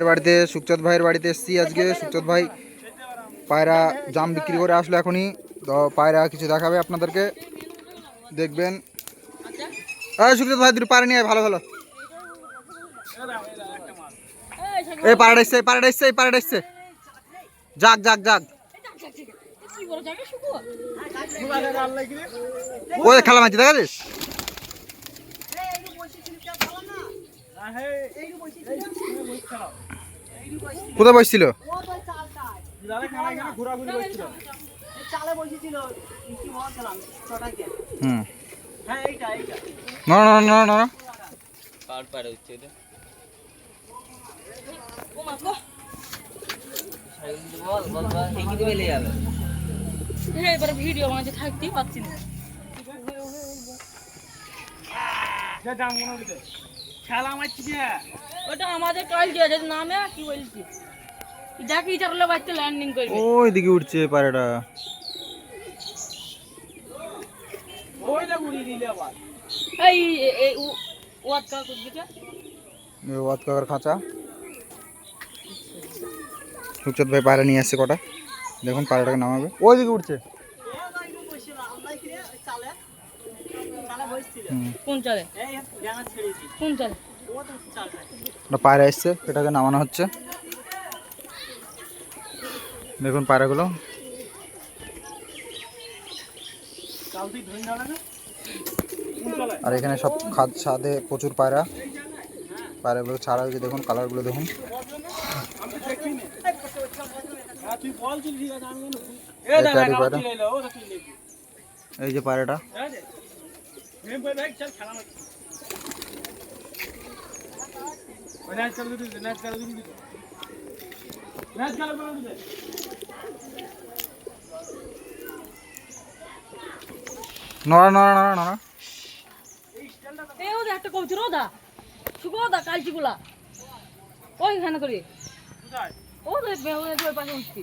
বাড়িতে সুখচাঁদ ভাইয়ের বাড়িতে এসেছি আজকে সুখচাঁদ ভাই পায়রা জাম বিক্রি করে আসলো এখনই তো পায়রা কিছু দেখাবে আপনাদেরকে দেখবেন সুখচাঁদ ভাই দুটো পায়রা নিয়ে ভালো ভালো এই পায়রাটা এসছে এই পায়রাটা এসছে এই পায়রাটা এসছে যাক যাক যাক ওই খেলা মাঝে দেখা যাস কোথায় বসছিল? চালে বসেছিল কি বলছিলাম ছটাকে হুম। হ্যাঁ এইটা এইটা না না না না না। কার পারে হচ্ছে এটা বল বল বল হেঁকে দিবে লে যাবে এবার ভিডিও বানাতে থাকতেই পারছি না। খেলা মারছি ওটা আমাদের কাল যে আছে নামে কি বলছি? যাকে ইচ্ছা করলে বাচ্চা ল্যান্ডিং করবে। ওই দিকে উঠছে পায়রাটা ওইটা ঘুরিয়ে দিলে আবার। এই এই ওয়াট কা করবে এই ওয়াত কাকার খাঁচা। সুখচাঁদ ভাই পায়রা নিয়ে আসছে কটা। দেখুন পায়রাটাকে নামাবে। ওই দিকে উঠছে চালে চালে বসছিল হুম কোন চালে এই জানা ছেড়েছি কোন চালে ও একটা পায়রা এসছে সেটাকে নামানো হচ্ছে। দেখুন পায়রাগুলো। আর এখানে সব খাদ ছাদে প্রচুর পায়রা। পায়রাগুলো ছাড়া হয়েছে দেখুন কালারগুলো দেখুন। হ্যাঁ এই যে পায়রাটা। নড়া নড়া নড়া নড়া। এই ওদের একটা কবুতর ওদা শুকো ওদা কালচিগুলা ওইখানে করি। ও দেখবে ওই ওই পাশে উঠছি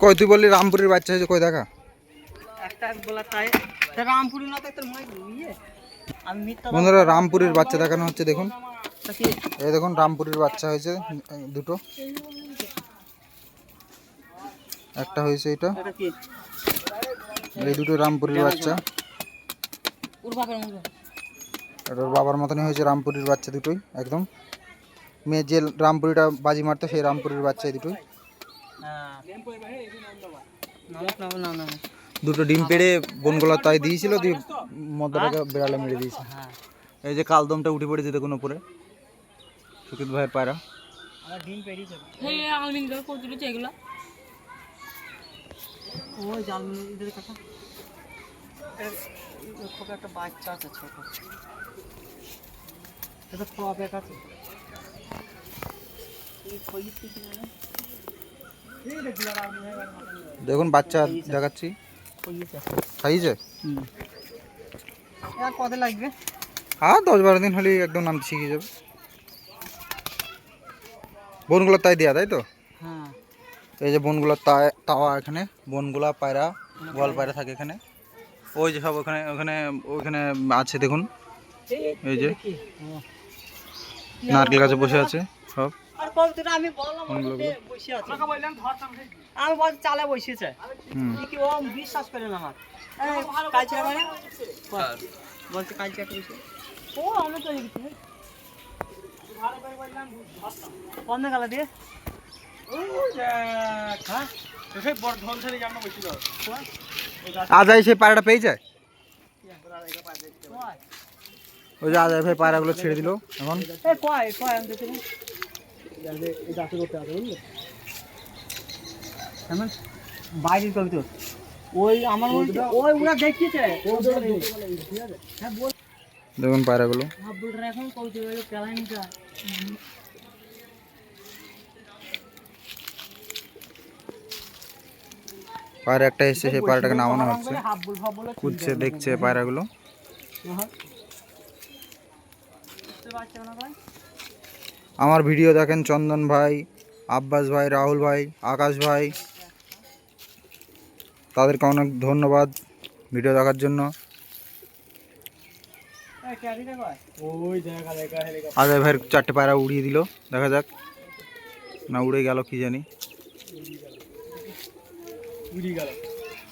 কই তুই বললি রামপুরের বাচ্চা হয়েছে কই দেখা? ইয়ে। বন্ধুরা রামপুরের বাচ্চা দেখানো হচ্ছে দেখুন। এই দেখুন রামপুরের বাচ্চা হয়েছে দুটো। একটা হয়েছে এটা। এই দুটো রামপুরের বাচ্চা। ওর বাবার মতনই হয়েছে রামপুরের বাচ্চা দুটোই একদম। মেয়ে যে রামপুরিটা বাজি মারতো, সেই রামপুরের বাচ্চা নাম দুটো ডিম পেড়ে বনগোলা তাই দিয়েছিল, দিয়ে মদ্দাটাকে বেড়ালে মেরে দিয়েছে। এই যে কালদমটা উঠে পড়ে পড়েছে দেখুন উপরে সুকিত ভাইয়ের পায়রা। একটা বাচ্চা আছে ছোট দেখুন বাচ্চা দেখাচ্ছি। হুম কত লাগবে? আর দশ বারো দিন হলেই একদম নামতে শিখে যাবে। বনগুলো তাই দেওয়া তাই তো? হ্যাঁ। এই যে বনগুলো তাওয়া এখানে বনগুলা পায়রা গোয়াল পায়রা থাকে এখানে। ওই যে সব ওখানে ওখানে ওখানে আছে দেখুন। এই যে নারকেল গাছে বসে আছে সব। আর কতটা আমি বললাম কোনগুলো বসে আছে। আমি বল চালে বসেছে। কি ও বিশ্বাস করে না আমার। মানে বলছে। কালকে করেছে ও আমি তো কম গেল দিয়ে। আজাই সেই পায়রাটা পেয়ে যায় ওই যে আজাই ভাই পায়রাগুলো ছেড়ে দিল এখন? এ কয় কয় আমি দেখি এমন বাইরের কবি তো। ওই আমার মনে হচ্ছে ওই ওরা দেখিয়েছে। হ্যাঁ বল। দেখুন পায়রাগুলো। হাবুলটা এখন কত তুলে কেলানিটা পায়রা একটা এসছে সেই পায়রাটাকে নামানো হচ্ছে। হাবুল ফাবুল কুদছে দেখছে পায়রাগুলো। আমার ভিডিও দেখেন চন্দন ভাই, আব্বাস ভাই, রাহুল ভাই, আকাশ ভাই। তাদেরকে অনেক ধন্যবাদ ভিডিও দেখার জন্য। আজয় ভাইয়ের চারটে পায়রা উড়িয়ে দিল, দেখা যাক। না, উড়ে গেল, কি জানি।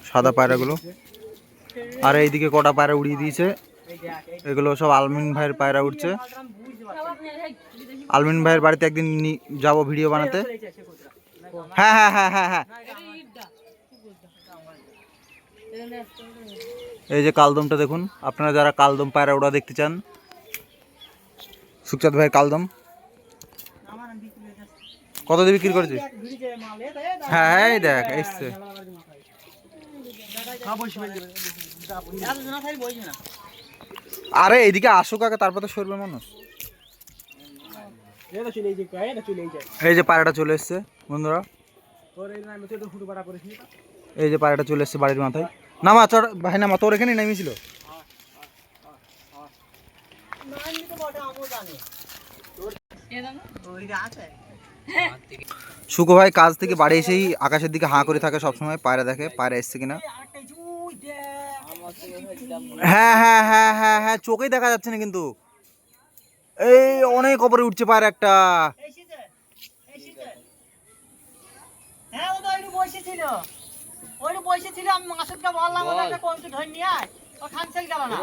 সাদা পায়রাগুলো। আর এইদিকে কটা পায়রা উড়িয়ে দিয়েছে। এগুলো সব আলমিন ভাইয়ের পায়রা উঠছে আলমিন ভাইয়ের বাড়িতে একদিন যাব ভিডিও বানাতে। হ্যাঁ হ্যাঁ হ্যাঁ হ্যাঁ হ্যাঁ। এই যে কালদমটা দেখুন, আপনারা যারা কালদম পায়রা ওরা দেখতে চান, সুখচাঁদ ভাইয়ের কালদম। কত দিয়ে বিক্রি করেছিস? হ্যাঁ হ্যাঁ এই দেখ, এসছে। আরে এদিকে আসুক আগে, তারপর তো সরবে মানুষ। এই যে এটা চলে এসছে বন্ধুরা। এই যে পায়রাটা চলে এসছে বাড়ির মাথায়। নামা চড় ভাই নামা তোর এখানে নেমেছিল? সুকো ভাই কাজ থেকে বাড়ি এসেই আকাশের দিকে হাঁ করে থাকে সবসময় পায়রা দেখে পায়রা এসছে কিনা। হ্যাঁ হ্যাঁ হ্যাঁ হ্যাঁ হ্যাঁ চোখেই দেখা যাচ্ছে না কিন্তু। এই অনেক ওপরে উঠছে পায়রা একটা। হ্যাঁ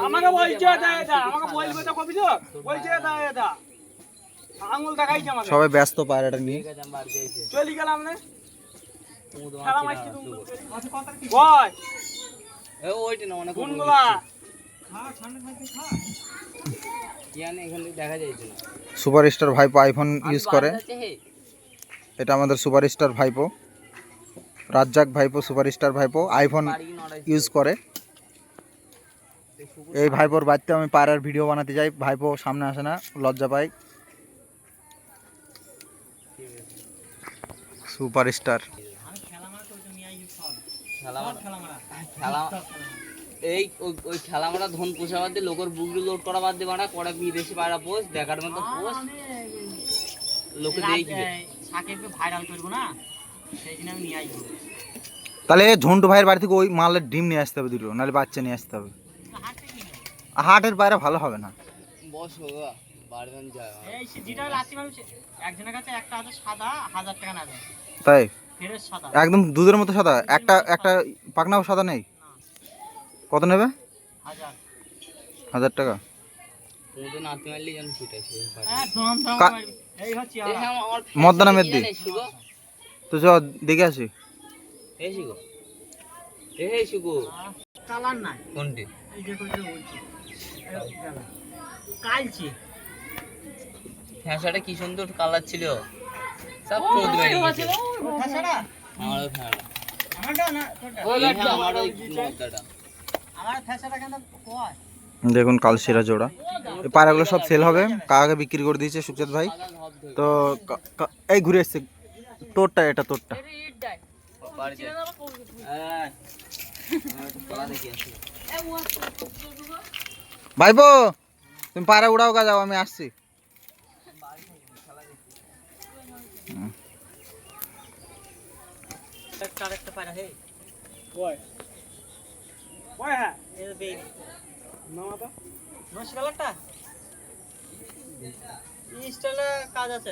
আমাকে বলছে আমাকে বলবে তো কবি তো বলছে সবাই ব্যস্ত পায়রাটা নিয়ে। চলি গেলাম না। খেলা মারছি মারছি তুমি বল। ওইটা না অনেক সুপার স্টার ভাইপো আইফোন ইউজ করে। এটা আমাদের সুপার স্টার ভাইপো। রাজ্জাক ভাইপো সুপার স্টার ভাইপো আইফোন ইউজ করে। এই ভাইপোর বাড়িতে আমি পায়রার ভিডিও বানাতে যাই। ভাইপো সামনে আসে না, লজ্জা পাই সুপার স্টার খেলা এই ওই- ওই খেলা মারা ধন পোষা বাদ দিয়ে লোকের বুকরি লোড করা বাদ দিয়ে মারা কটা বিদেশি পায়রা পোষ দেখার মতো পোষ। লোকে দেখবে। সাকিবকে ভাইরাল করব না সেই জন্য আমি নিয়ে আসব। তাহলে ঝন্টু ভাইয়ের বাড়ি থেকে ওই মালের ডিম নিয়ে আসতে হবে দুটো নাহলে বাচ্চা নিয়ে আসতে হবে। হাটের পায়রা ভালো হবে না। বস বাবা বারবেন যায় এই সে যেটা লাস্টি মানুষ একজনের কাছে একটা আছে সাদা হাজার টাকা না দেয়। তাই? একদম দুধের মতো সাদা একটা একটা পাকনাও সাদা নেই? কত নেবে? হাজার। হাজার টাকা। মারলে যেন ছুটাইছে হ্যাঁ এই হ্যাঁ, আমার মদ্দানা মেদ্দি। তো চ দেখে আসি। কোনটি? কি সুন্দর কালার ছিল। সব আমারও দেখুন কালশিরা জোড়া। এই পায়রাগুলো সব সেল হবে। কাকাকে বিক্রি করে দিয়েছে সুখচাঁদ ভাই? তো এই ঘুরে এসছে। তোরটা এটা তোরটা। কলা। ভাইপো তুমি পায়রা উড়াও গা যাও আমি আসছি। একটা পায়রা হে হ্যাঁ? কাজ আছে।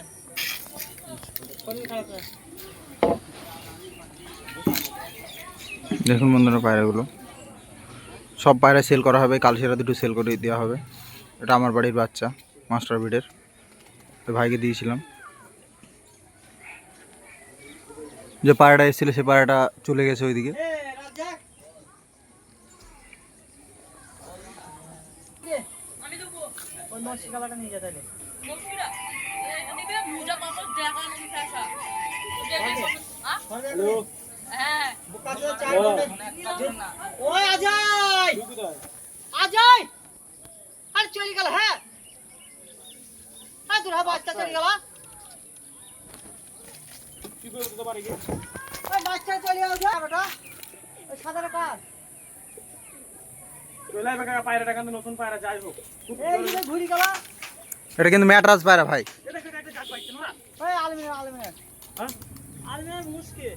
খারাপ দেখুন বন্ধুরা পায়রাগুলো। সব পায়রা সেল করা হবে কালশিরা দুটো সেল করে দেওয়া হবে। এটা আমার বাড়ির বাচ্চা মাস্টার বিডের তো ভাইকে দিয়েছিলাম। যে পায়রাটা এসেছিল সে পায়রাটা চলে গেছে ওইদিকে এ রাজ্জাক আমি দেবো। ওই নস কালারটা নিয়ে যেতে হবে মৌসুমীরা, এ, নিবে, মোজা পাপড় দেখা নাকি ফ্যাশা। ওটা দেখো, হ্যাঁ? হ্যালো হ্যাঁ। বোকা দিয়ে ওই আজয়! আজয়! আর চলে গেল হ্যাঁ। হ্যাঁ তোর বাচ্চা চলে গেল। কি করে দিতে পারি কি ওই বাচ্চা চলে গেল যা। বেটা ওই সাদা কার চলে আইবে কাকা পায়রাটা কিন্তু নতুন পায়রা যাই হোক। ঘুরি গেল। এটা কিন্তু ম্যাট্রাস পায়রা ভাই এটা একটা কাট পাইছ না ভাই আলমিরা আলমিরা হ্যাঁ আলমিরা মুশকিল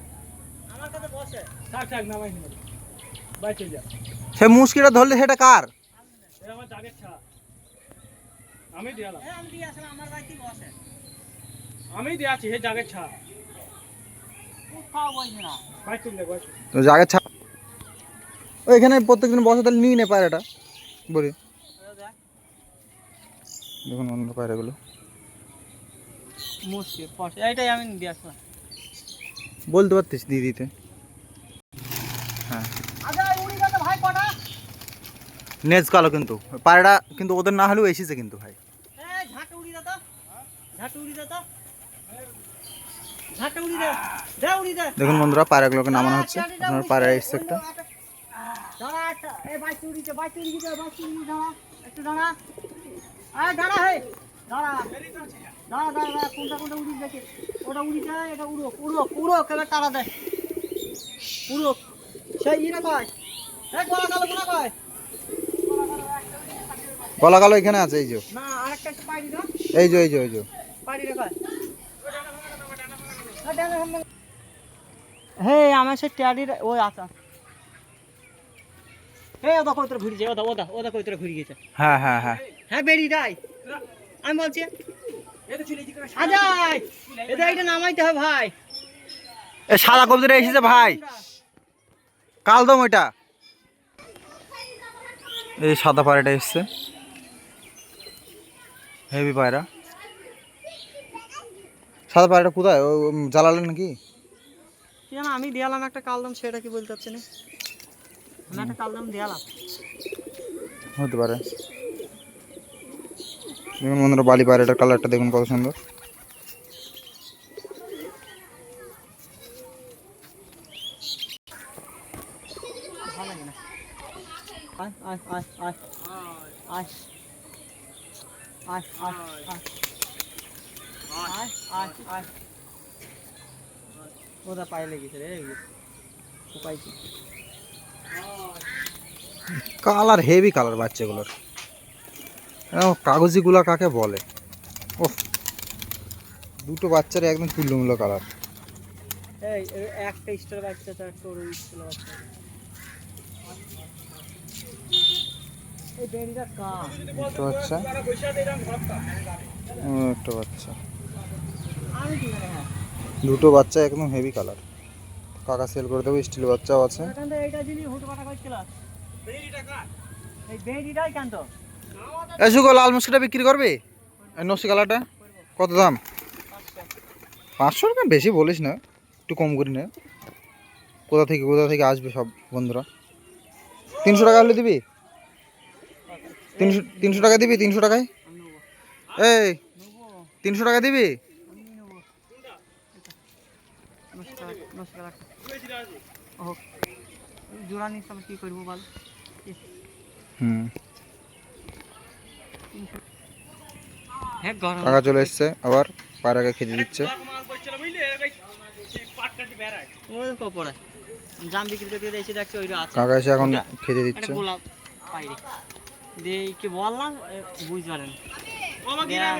আমার কাছে বসে থাক থাক নামাই নিবি বাইতে যা সে মুশকিটা ধরলে সেটা কার আমার দাগের ছা আমি দিয়ালাম হ্যাঁ আমি দিয়া আসলে আমার বাইতে বসে আমি দিয়াছি হে জাগের ছা তো জাগের ছা ওইখানে প্রত্যেকদিন বসে তাহলে নিই না পায়রাটা বলি দেখুন অন্ধকার এগুলো। বলতে পারতিস দিয়ে দিতে হ্যাঁ। নেজ কালো কিন্তু। পায়রা কিন্তু ওদের না হলেও এসেছে কিন্তু ভাই। দেখুন বন্ধুরা পায়রাগুলোকে নামানো হচ্ছে। আপনার পায়রা এসছে একটা। একটু আয় দাঁড়া হে দাঁড়া। দাঁড়া দাঁড়া দাঁড়া কোনটা কোনটা দেখে। ওটা উড়ি যায় এটা উড়ো উড়ো উড়ো কেবে তারা দেয়। উড়ো। সেই ইয়ে কয়? কালো কোনা কয়? কলা কালো এখানে আছে এই যে। না আরেকটা একটু পাইরি না এই যে এই যে এই যে। রে কয়। হে আমার সে ট্যাডির ওই আচ্ছা। এই ওদা কইতরে ঘুরি যায় ওদা ওদা ওদা কইতরে ঘুরি গেছে হ্যাঁ হ্যাঁ হ্যাঁ। হ্যাঁ বেরি রাই আমি বলছি আজাই এটা এটা নামাইতে হবে ভাই। এ সাদা কবজিটা এসেছে ভাই। কালদম ওইটা এই সাদা পায়রাটা এসছে। হেভি পায়রা সাদা পায়রাটা কোথায়? জ্বালালেন নাকি? কি জানো আমি দিয়ালাম একটা কালদম সেটা কি বলতে পারছি না একটা কালদম দিয়ালাম। হতে পারে। দেখুন বন্ধুরা বালি পায়রাটার কালারটা দেখুন কত সুন্দর। ওটা উপায় কি কালার হেভি কালার বাচ্চাগুলোর। কাগজিগুলা কাকে বলে? ও দুটো বাচ্চার একদম তুল্যমূল্য কালার একটা স্টার বাচ্চা তো একটা ওর স্টার বাচ্চা। এই বেরিটা কাম একটা বাচ্চা। একটা বাচ্চা। আমি কি জানি হ্যাঁ? দুটো বাচ্চা একদম হেভি কালার কাকা সেল করে দেবো স্টিল বাচ্চাও আছে। এই কেন? এই লাল মুসকিটা বিক্রি করবে? এই নসি কালারটা? কত দাম? পাঁচশো টাকা বেশি বলিস না? একটু কম করি না। কোথা থেকে কোথা থেকে আসবে সব বন্ধুরা? তিনশো টাকা হলে দিবি? তিনশো তিনশো টাকা দিবি? তিনশো টাকায়? এই, তিনশো টাকা দিবি? হুম। কাকা চলে এসছে আবার পাড়াকে খেতে দিচ্ছে। কাকা এসে এখন খেতে দিচ্ছে। বললাম বুঝতে পারেন। হ্যাঁ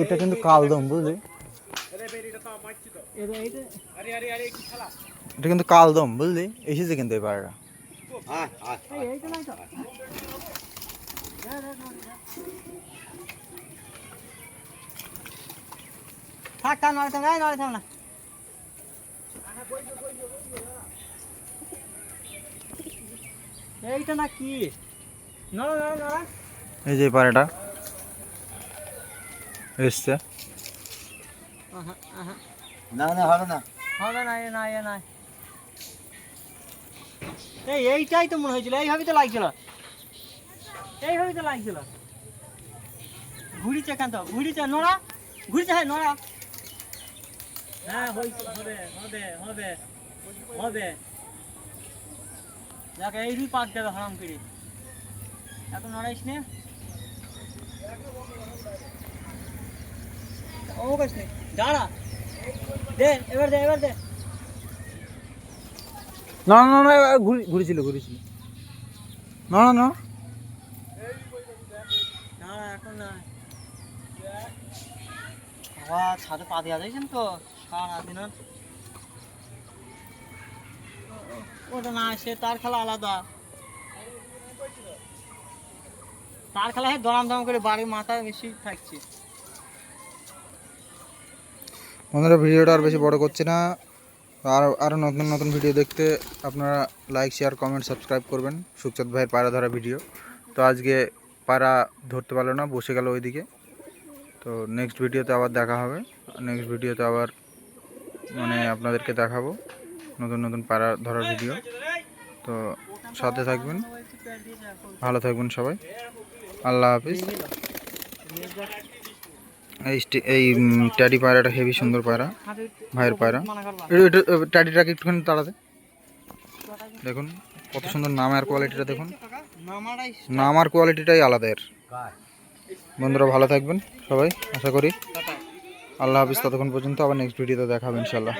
এটা কিন্তু কালদম বুঝলি এটা কিন্তু কালদম বুঝলি এসেছে কিন্তু এবাররা থাক থাক নড়ে থাক নড়ে থাক না এইটা না কি? নড়া নড়া নড়া এই যে পায়রাটা এসছে। আহা, আহা। না না হবে না। হবে না এ না এ নাই এই এইটাই তো মনে হয়েছিল এইভাবেই তো লাগছিল। এইভাবেই তো লাগছিল। ঘুরিছে কেন তো ঘুরিছে নড়া ঘুরিছে হ্যাঁ নড়া হ্যাঁ হয়েছে হবে হবে হবে হবে। দেখ এই রুই পাক দেবে হারাম করে। এত নড়াইস নে। ও কাছ নে। দাঁড়া। দে এবার দে এবার দে। না না না ঘুরি ঘুরেছিল ঘুরেছিল। না না না। না এখন না। বাবা ছাদে পা দেওয়া যাইছেন তো? সারা দিন। ওটা না, সে তার খেলা আলাদা। তার খেলা হয় দরাম দরাম করে বাড়ির মাথায় বেশি থাকছে। বন্ধুরা, ভিডিওটা আর বেশি বড় করছি না। আর আরও নতুন নতুন ভিডিও দেখতে আপনারা লাইক শেয়ার কমেন্ট সাবস্ক্রাইব করবেন। সুখচাঁদ ভাইয়ের পায়রা ধরা ভিডিও তো আজকে পায়রা ধরতে পারল না, বসে গেল ওইদিকে। তো নেক্সট ভিডিওতে আবার দেখা হবে। নেক্সট ভিডিওতে আবার মানে আপনাদেরকে দেখাবো। নতুন নতুন পায়রা ধরার ভিডিও তো সাথে থাকবেন, ভালো থাকবেন সবাই। আল্লাহ হাফিজ। এই এই ট্যাডি পায়রাটা হেভি সুন্দর পায়রা, ভাইয়ের পায়রা। ট্যাডিটাকে একটুখানি তাড়াতে। দেখুন, কত সুন্দর নামের কোয়ালিটিটা দেখুন। নামারাই নামার কোয়ালিটিটাই আলাদা এর। বন্ধুরা, ভালো থাকবেন সবাই, আশা করি। আল্লাহ হাফিজ, ততক্ষণ পর্যন্ত আবার নেক্সট ভিডিওতে দেখাবেন ইনশাল্লাহ